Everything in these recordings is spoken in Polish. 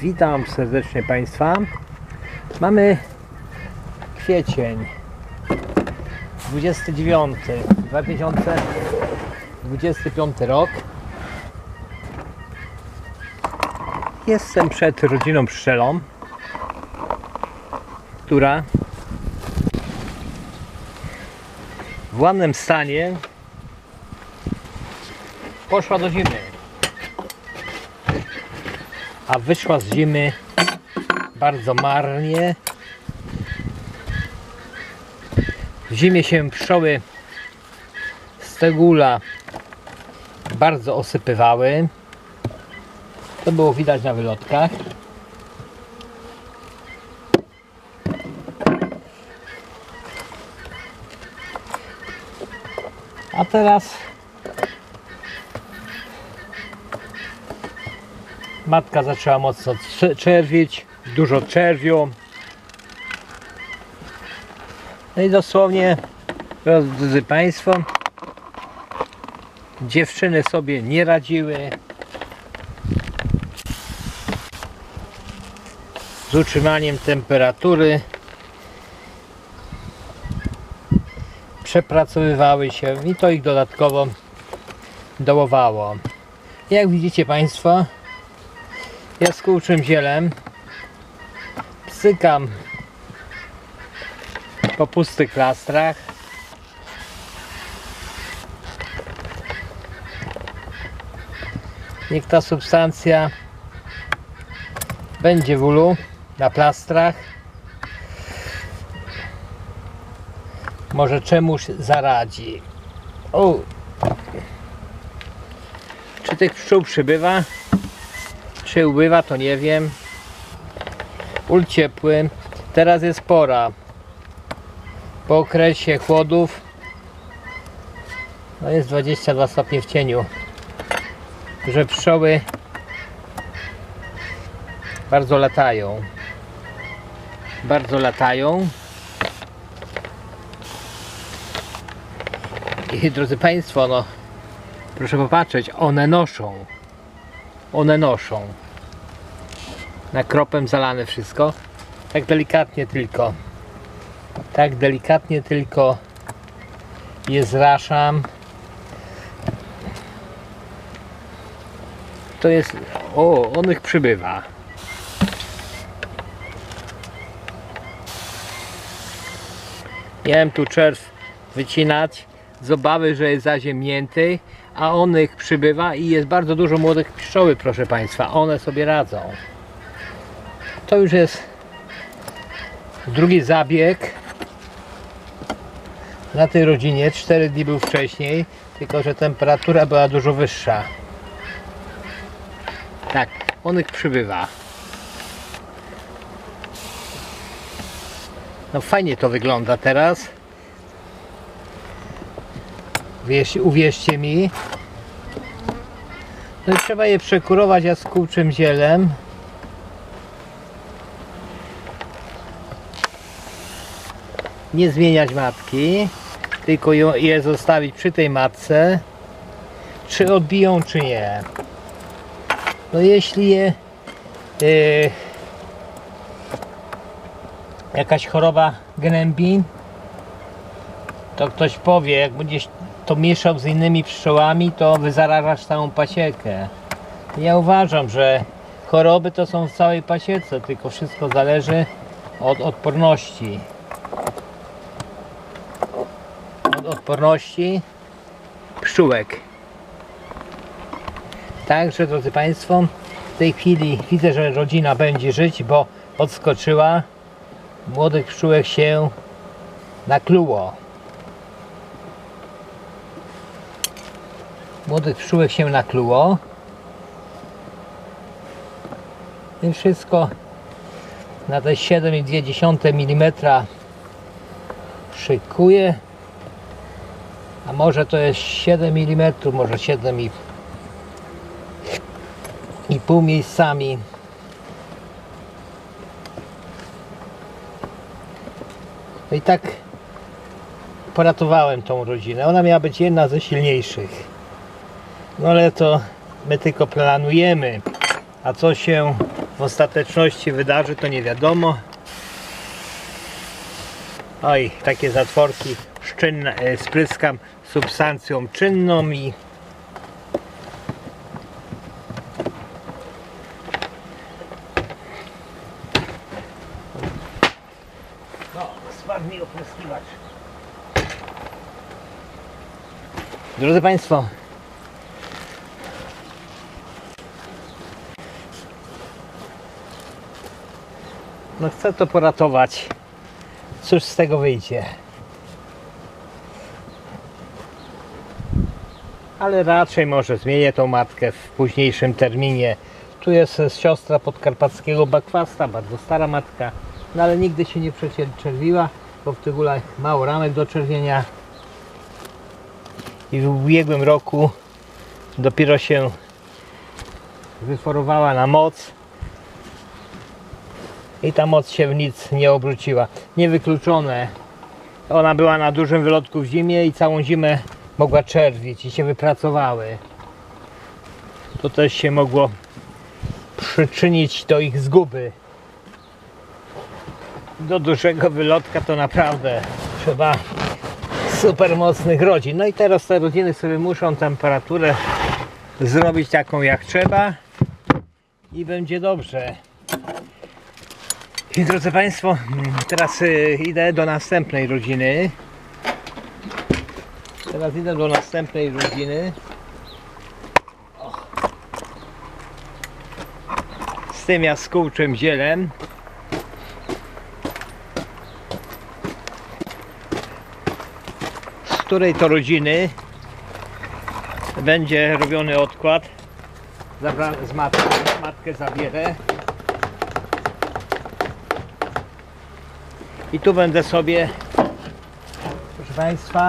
Witam serdecznie Państwa. Mamy kwiecień 29 2025 rok. Jestem przed rodziną Pszczelą, która w ładnym stanie poszła do zimy. A wyszła z zimy bardzo marnie. W zimie się pszczoły z tegula bardzo osypywały. To było widać na wylotkach. A teraz matka zaczęła mocno cze- czerwić, dużo czerwiu. No i dosłownie, drodzy Państwo, dziewczyny sobie nie radziły z utrzymaniem temperatury. Przepracowywały się i to ich dodatkowo dołowało. Jak widzicie Państwo, jaskółczym zielem psykam. Po pustych plastrach niech ta substancja będzie w ulu na plastrach. Może czemuś zaradzi. O. czy tych pszczół przybywa czy ubywa, to nie wiem. Ul ciepły. Teraz jest pora. Po okresie chłodów. No jest 22 stopnie w cieniu. Że pszczoły bardzo latają. Bardzo latają. I drodzy Państwo, no proszę popatrzeć, one noszą one noszą. Na kropem zalane wszystko. Tak delikatnie tylko. Tak delikatnie tylko je zraszam. To jest... O, on ich przybywa. Miałem tu czerw wycinać z obawy, że jest zaziemnięty, a on ich przybywa i jest bardzo dużo młodych pszczoły, proszę Państwa. One sobie radzą. To już jest drugi zabieg na tej rodzinie. 4 dni był wcześniej, tylko że temperatura była dużo wyższa. Tak, on przybywa. No fajnie to wygląda teraz. Wierz, uwierzcie mi. No trzeba je przekurować jaskółczym zielem. Nie zmieniać matki, tylko je zostawić przy tej matce. Czy odbiją, czy nie. No jeśli je yy, jakaś choroba gnębi, to ktoś powie, jak będziesz to mieszał z innymi pszczołami, to wy zarażasz całą pasiekę. Ja uważam, że choroby to są w całej pasiece, tylko wszystko zależy od odporności. Od odporności pszczółek. Także, drodzy Państwo, w tej chwili widzę, że rodzina będzie żyć, bo odskoczyła. Młodych pszczółek się nakluło. młodych pszczółek się nakluło. I wszystko na te 7,2 mm szykuję. A może to jest 7 mm, może 7 i, i pół miejscami. No i tak poratowałem tą rodzinę. Ona miała być jedna ze silniejszych. No ale to my tylko planujemy. A co się w ostateczności wydarzy, to nie wiadomo. Oj, takie zatworki szczynne, e, spryskam substancją czynną i No. Drodzy Państwo, no chcę to poratować. Cóż z tego wyjdzie? Ale raczej może zmienię tą matkę w późniejszym terminie. Tu jest siostra podkarpackiego bakwasta, bardzo stara matka, no ale nigdy się nie przeczerwiła, bo w tych ulach mało ramek do czerwienia. I w ubiegłym roku dopiero się wyforowała na moc i ta moc się w nic nie obróciła. Niewykluczone. Ona była na dużym wylotku w zimie i całą zimę mogła czerwić i się wypracowały. To też się mogło przyczynić do ich zguby. Do dużego wylotka to naprawdę trzeba super mocnych rodzin. No i teraz te rodziny sobie muszą temperaturę zrobić taką jak trzeba i będzie dobrze. I drodzy Państwo, teraz y, idę do następnej rodziny. Teraz idę do następnej rodziny. Z tym jaskółczym zielem. Z której to rodziny będzie robiony odkład. Zabra- z matki, matkę zabierę. I tu będę sobie, proszę Państwa,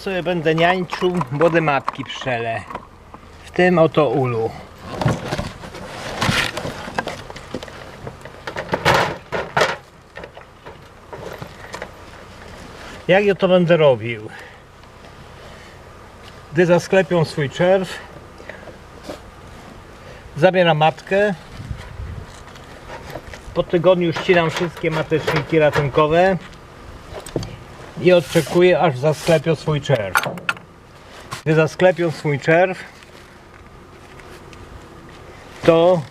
sobie będę niańczył młode matki pszczele. W tym oto ulu. Jak ja to będę robił? Gdy zasklepią swój czerw, zabieram matkę. Po tygodniu ścinam wszystkie mateczniki ratunkowe i odczekuję aż zasklepią swój czerw. Gdy zasklepią swój czerw, to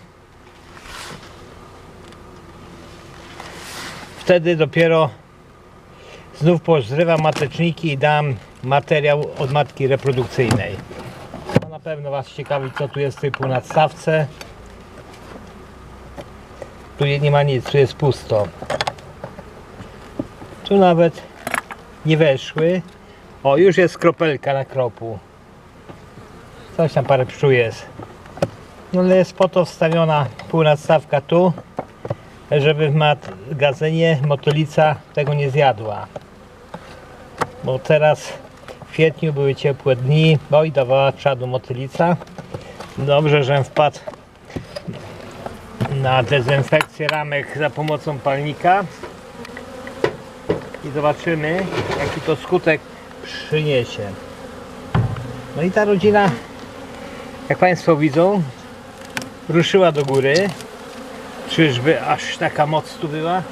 wtedy dopiero znów pozrywam mateczniki i dam materiał od matki reprodukcyjnej. No na pewno Was ciekawi co tu jest typu nadstawce. Tu nie ma nic, tu jest pusto. Tu nawet nie weszły. O, już jest kropelka na kropu. Coś tam parę pszczół jest. No ale jest po to wstawiona półnadstawka tu, żeby w magazynie motylica tego nie zjadła. Bo teraz w kwietniu były ciepłe dni, bo i dawała czadu motylica. Dobrze, że wpadł na dezynfekcję ramek za pomocą palnika zobaczymy jaki to skutek przyniesie. No i ta rodzina, jak Państwo widzą, ruszyła do góry. Czyżby aż taka moc tu była?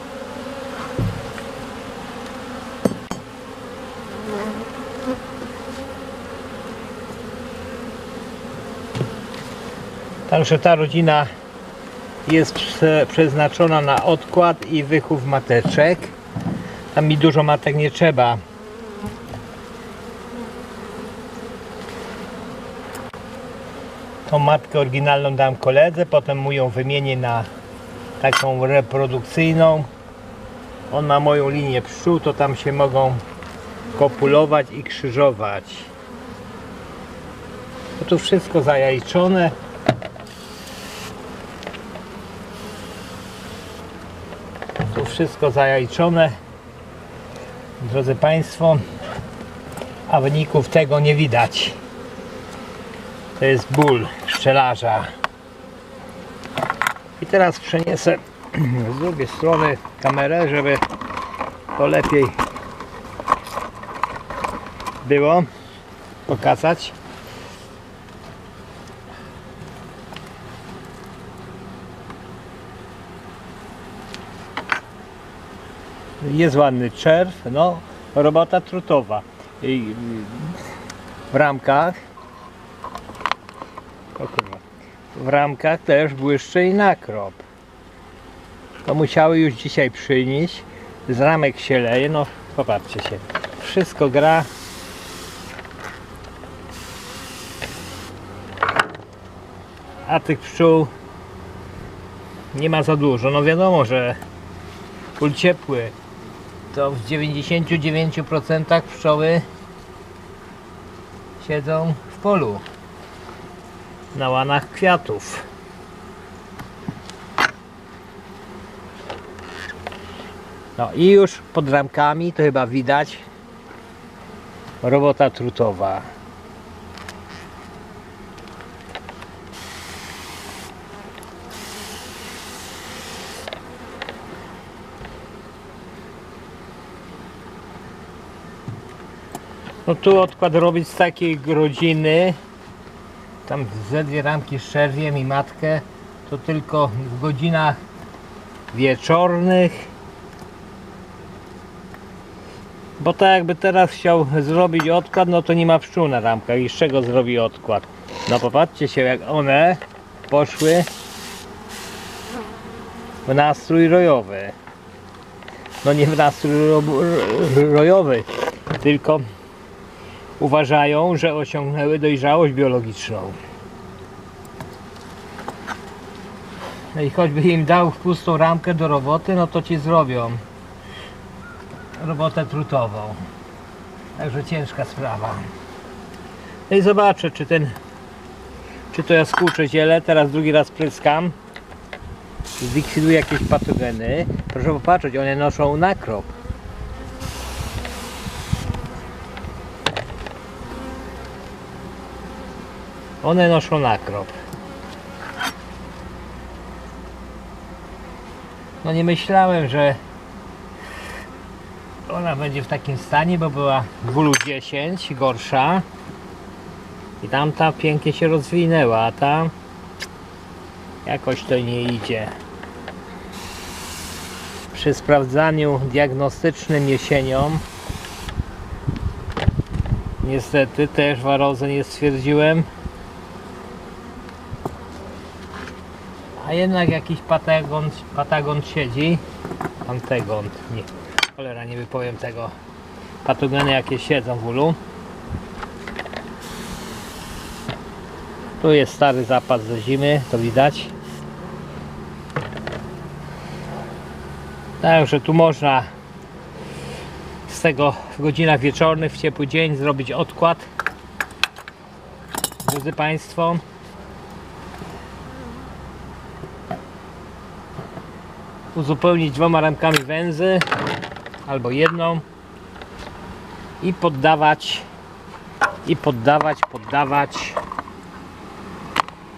Także ta rodzina jest prze- przeznaczona na odkład i wychów mateczek. Tam mi dużo matek nie trzeba. Tą matkę oryginalną dam koledze, potem mu ją wymienię na taką reprodukcyjną. On ma moją linię pszczół, to tam się mogą kopulować i krzyżować. To tu wszystko zajajczone. Tu wszystko zajajczone. Drodzy Państwo, a wyników tego nie widać. To jest ból pszczelarza. I teraz przeniosę z drugiej strony kamerę, żeby to lepiej było. pokazać. Jest ładny czerw, no robota trutowa. I w ramkach w ramkach też błyszczy i nakrop. To musiały już dzisiaj przynieść. Z ramek się leje, no popatrzcie się. Wszystko gra. A tych pszczół nie ma za dużo. No wiadomo, że pól ciepły to w 99% pszczoły siedzą w polu na łanach kwiatów. No i już pod ramkami to chyba widać robota trutowa. No tu odkład robić z takiej rodziny. Tam ze dwie ramki z czerwiem i matkę. To tylko w godzinach wieczornych. Bo tak jakby teraz chciał zrobić odkład no to nie ma pszczół na ramkach. I z czego zrobi odkład? No popatrzcie się jak one poszły w nastrój rojowy. No nie w nastrój ro rojowy tylko uważają, że osiągnęły dojrzałość biologiczną. No i choćby im dał pustą ramkę do roboty, no to ci zrobią robotę trutową. Także ciężka sprawa. No i zobaczę, czy ten czy to jaskółcze ziele, teraz drugi raz pryskam zlikwiduje jakieś patogeny. Proszę popatrzeć, one noszą nakrop. One noszą nakrop. No nie myślałem, że ona będzie w takim stanie, bo była bólu 10, gorsza. I tamta pięknie się rozwinęła, a ta jakoś to nie idzie. Przy sprawdzaniu diagnostycznym jesienią niestety też warozę nie stwierdziłem. A jednak jakiś patagon, patagon siedzi. Antegont, nie. Cholera, nie wypowiem tego. Patogeny jakie siedzą w ulu. Tu jest stary zapas ze zimy, to widać. Także tu można z tego w godzinach wieczornych, w ciepły dzień zrobić odkład. Drodzy Państwo, uzupełnić dwoma ramkami węzy albo jedną i poddawać i poddawać, poddawać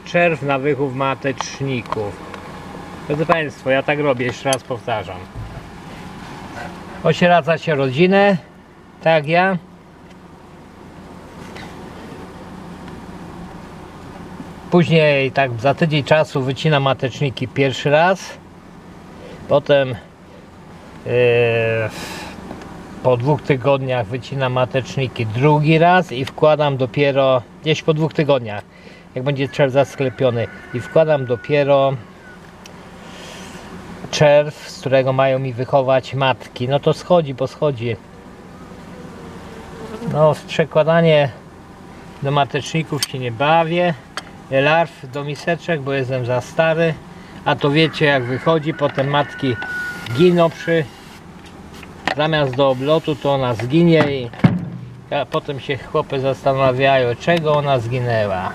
czerw na wychów mateczników. Drodzy Państwo, ja tak robię, jeszcze raz powtarzam. Osieraca się rodzinę, tak ja. Później, tak za tydzień czasu wycina mateczniki pierwszy raz. Potem yy, po dwóch tygodniach wycinam mateczniki drugi raz i wkładam dopiero gdzieś po dwóch tygodniach, jak będzie czerw zasklepiony i wkładam dopiero czerw, z którego mają mi wychować matki. No to schodzi, bo schodzi. No, przekładanie do mateczników się nie bawię. Larw do miseczek, bo jestem za stary. A to wiecie jak wychodzi, potem matki giną przy zamiast do oblotu to ona zginie i a potem się chłopy zastanawiają czego ona zginęła.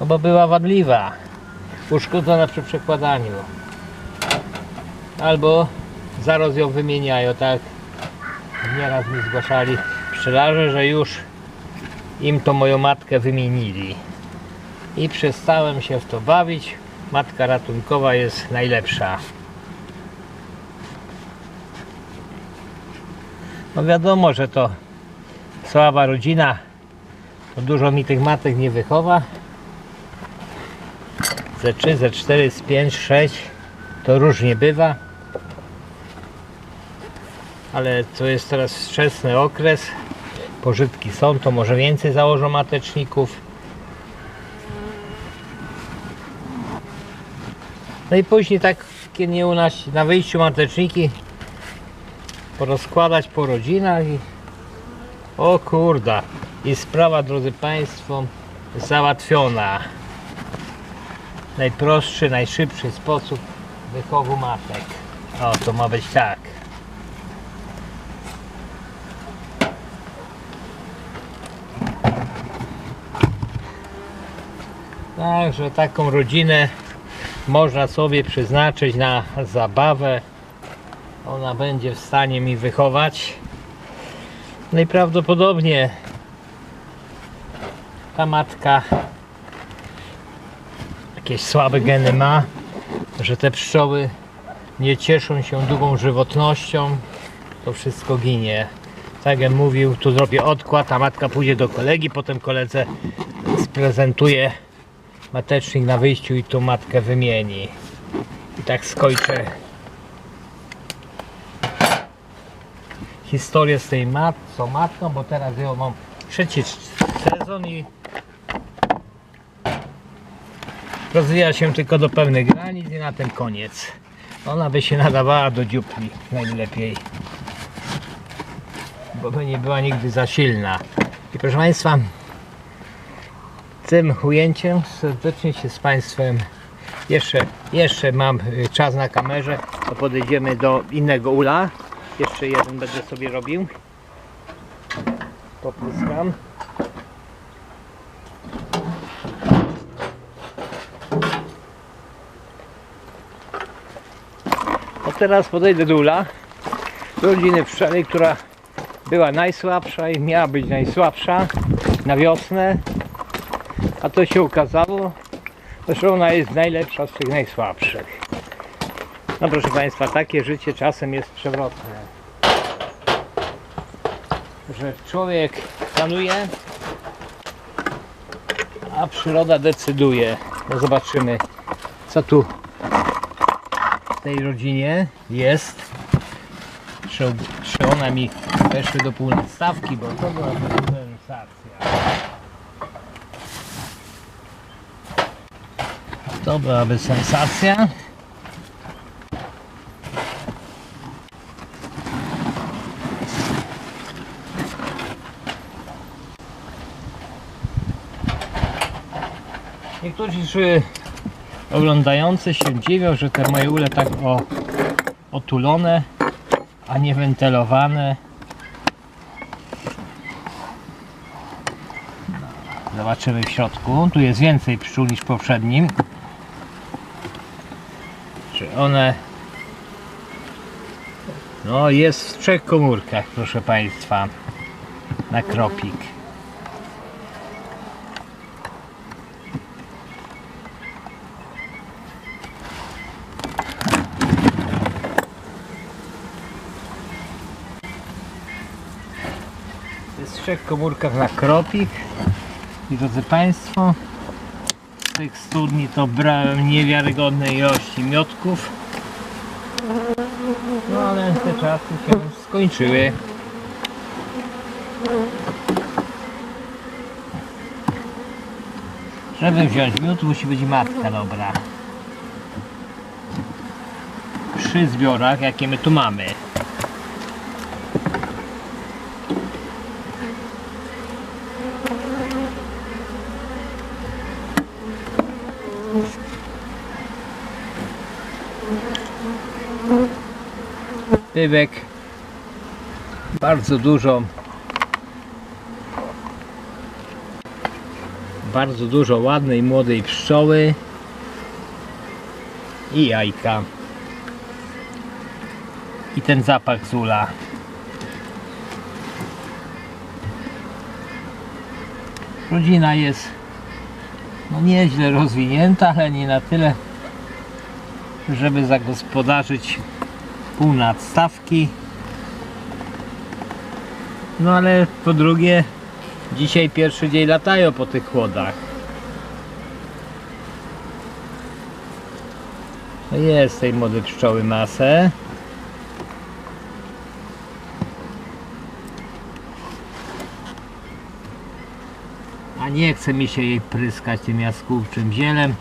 No bo była wadliwa, uszkodzona przy przekładaniu. Albo zaraz ją wymieniają, tak nieraz mi zgłaszali pszczelarze, że już im to moją matkę wymienili. I przestałem się w to bawić. Matka ratunkowa jest najlepsza. No wiadomo, że to słaba rodzina Bo dużo mi tych matek nie wychowa. Ze 3, ze 4, z 5, 6 to różnie bywa. Ale to jest teraz wczesny okres. Pożytki są, to może więcej założą mateczników. No i później tak, kiedy nie u nas na wyjściu mateczniki porozkładać po rodzinach i o kurda i sprawa drodzy Państwo załatwiona. Najprostszy, najszybszy sposób wychowu matek. O to ma być tak. Także taką rodzinę można sobie przeznaczyć na zabawę. Ona będzie w stanie mi wychować. Najprawdopodobniej ta matka jakieś słabe geny ma, że te pszczoły nie cieszą się długą żywotnością, to wszystko ginie. Tak jak mówił, tu zrobię odkład, a matka pójdzie do kolegi, potem koledze sprezentuje matecznik na wyjściu i tą matkę wymieni. I tak skończę historię z tej mat, co matką, bo teraz ją mam trzeci sezon i rozwija się tylko do pewnych granic i na tym koniec. Ona by się nadawała do dziupli najlepiej, bo by nie była nigdy za silna. I proszę Państwa, tym ujęciem serdecznie się z Państwem jeszcze, jeszcze mam y, czas na kamerze, to podejdziemy do innego ula. Jeszcze jeden będę sobie robił. Popryskam. A teraz podejdę do ula, do rodziny pszczelej, która była najsłabsza i miała być najsłabsza na wiosnę, a to się okazało, że ona jest najlepsza z tych najsłabszych. No proszę Państwa, takie życie czasem jest przewrotne. Że człowiek planuje, a przyroda decyduje. No zobaczymy, co tu w tej rodzinie jest. Czy, one mi weszły do półnadstawki, bo to była sensacja. To byłaby sensacja. Niektórzy oglądający się dziwią, że te moje ule tak o, otulone, a nie wentylowane. Zobaczymy w środku. Tu jest więcej pszczół niż w poprzednim. One. No, jest w trzech komórkach, proszę Państwa. Na kropik. Jest w trzech komórkach na kropik. I drodzy Państwo, tych studni to brałem niewiarygodne ilości miotków. No ale te czasy się skończyły. Żeby wziąć miód musi być matka dobra. Przy zbiorach jakie my tu mamy. Bybek bardzo dużo. Bardzo dużo ładnej młodej pszczoły i jajka. I ten zapach z ula. Rodzina jest no nieźle rozwinięta, ale nie na tyle żeby zagospodarzyć pół nadstawki. No ale po drugie Dzisiaj pierwszy dzień latają po tych chłodach. No jest tej młodej pszczoły masę. A nie chce mi się jej pryskać tym jaskółczym zielem,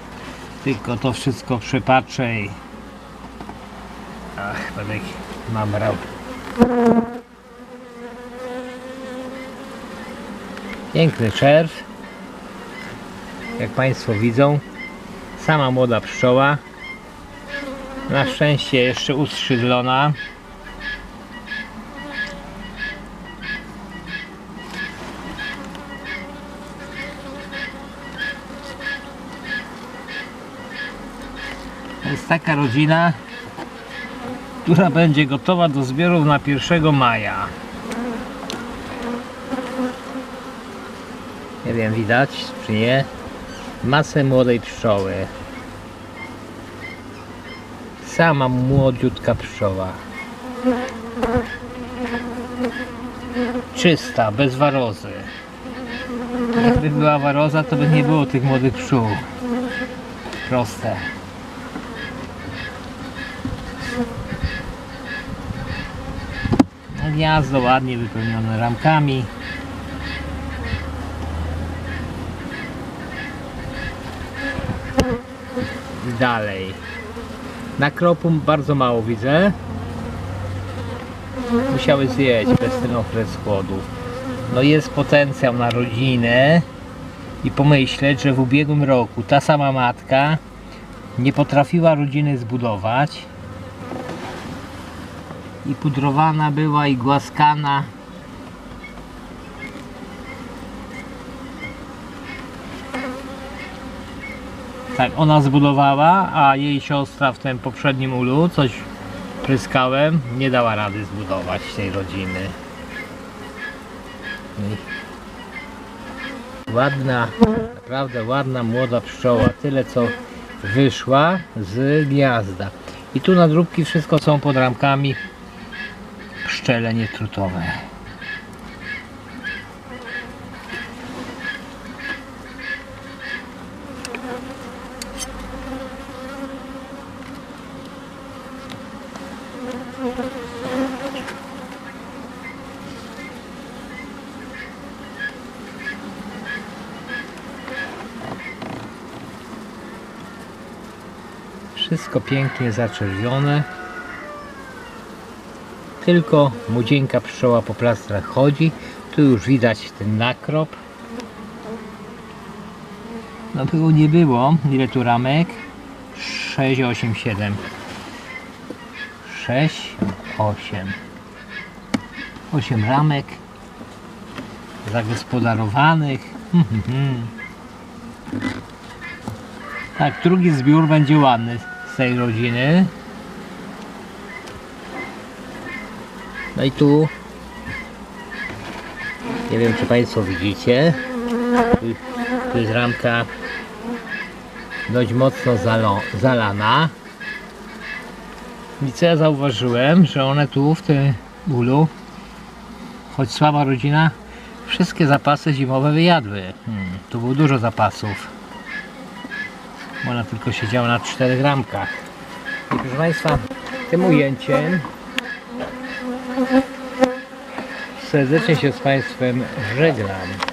tylko to wszystko przepatrzę i... Ach, będę mam rał. Piękny czerw. Jak Państwo widzą, sama młoda pszczoła. Na szczęście jeszcze uskrzydlona. Jest taka rodzina, która będzie gotowa do zbiorów na 1 maja. Nie wiem, widać czy nie? Masę młodej pszczoły. Sama młodziutka pszczoła. Czysta, bez warozy. Jakby była waroza, to by nie było tych młodych pszczół. Proste. Gniazdo ładnie wypełnione ramkami. Dalej. Na kropu bardzo mało widzę. Musiały zjeść przez ten okres chłodu. No jest potencjał na rodzinę i pomyśleć, że w ubiegłym roku ta sama matka nie potrafiła rodziny zbudować i pudrowana była i głaskana Tak, ona zbudowała, a jej siostra w tym poprzednim ulu, coś pryskałem, nie dała rady zbudować tej rodziny. I Ładna, naprawdę ładna młoda pszczoła, tyle co wyszła z gniazda. I tu nadróbki wszystko są pod ramkami pszczele nietrutowe. Wszystko pięknie zaczerwione. Tylko młodzieńka pszczoła po plastrach chodzi. Tu już widać ten nakrop. No było nie było. Ile tu ramek? 6, 8, 7. 6, 8. 8 ramek zagospodarowanych. Tak, drugi zbiór będzie ładny z tej rodziny. No i tu. Nie wiem czy Państwo widzicie. Tu, jest ramka dość mocno zalo, zalana. I co ja zauważyłem, że one tu w tym ulu choć słaba rodzina wszystkie zapasy zimowe wyjadły. Hmm, tu było dużo zapasów. Ona tylko siedziała na czterech ramkach. I proszę Państwa tym ujęciem serdecznie się z Państwem żegnam